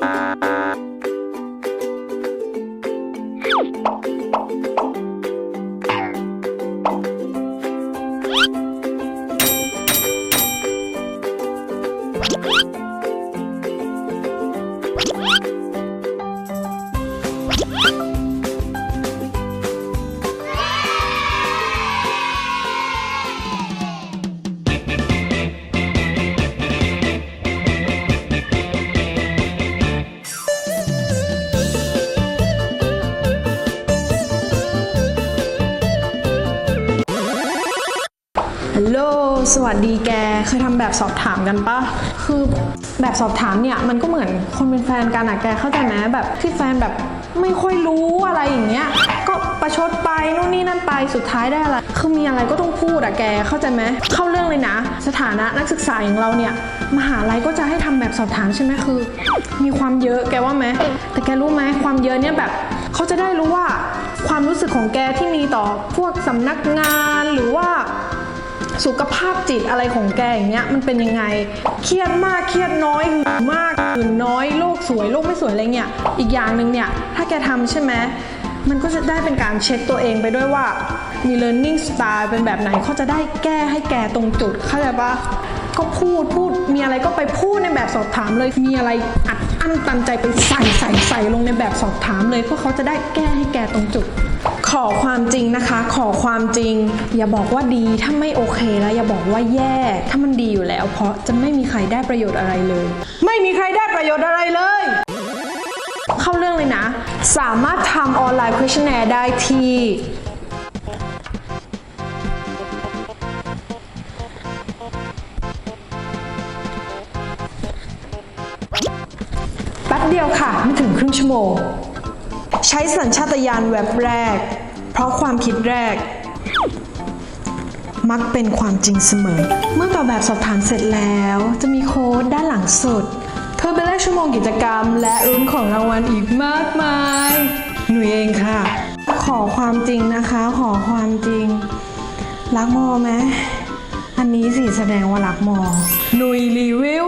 you โล สวัสดีแก เคยทำแบบสอบถามกันปะ คือแบบสอบถามเนี่ยมันก็เหมือนคนเป็นแฟนกันอะแกเข้าใจไหมแบบที่แฟนแบบไม่ค่อยรู้อะไรอย่างเงี้ย ก็ประชดไปนู่นนี่นั่นไปสุดท้ายได้อะไร คือมีอะไรก็ต้องพูดอะแกเข้าใจไหมเข้าเรื่องเลยนะ สถานะนักศึกษาอย่างเราเนี่ยมหาลัยก็จะให้ทำแบบสอบถามใช่ไหมคือ มีความเยอะแกว่าไหมแต่แกรู้ไหมความเยอะเนี่ยแบบเขาจะได้รู้ว่าความรู้สึกของแกที่มีต่อพวกสำนักงานหรือว่า สุขภาพจิตอะไรของแกอย่างเงี้ยมันเป็นยังไง เครียดมากเครียดน้อยหึงมากหึงน้อยโลกสวยโลกไม่สวยอะไรเงี้ยอีกอย่างหนึ่งเนี่ยถ้าแกทำใช่ไหมมันก็จะได้เป็นการเช็คตัวเองไปด้วยว่า มี learning style เป็นแบบไหนเขาจะได้แก้ให้แกตรงจุดเข้าใจปะก็พูดพูดมีอะไรก็ไปพูดในแบบสอบถามเลย มีอะไรอัดอั้นตันใจไปใส่ใส่ใส่ลงในแบบสอบถามเลยเพื่อเขาจะได้แก้ให้แกตรงจุด ขอความจริงนะคะ ขอความจริง อย่าบอกว่าดีถ้าไม่โอเคแล้วอย่าบอกว่าแย่ ถ้ามันดีอยู่แล้ว เพราะจะไม่มีใครได้ประโยชน์อะไรเลย ไม่มีใครได้ประโยชน์อะไรเลย เข้าเรื่องเลยนะ สามารถทำออนไลน์ questionnaire ได้ที่ แป๊บเดียวค่ะ ไม่ถึงครึ่งชั่วโมง ใช้สัญชาตญาณแว็บแรกเพ ราะความคิดแรก มักเป็นความจริงเสมอ เมื่อตอบแบบสอบถามเสร็จแล้ว จะมีโค้ดด้านหลังสุด เพื่อเป็นเลขชั่วโมงกิจกรรม และรุ้นของรางวัลอีกมากมาย หนูเองค่ะ ขอความจริงนะคะ ขอความจริง รักมอไหมอันนี้สิแสดงว่ารักมอหนุยรีวิว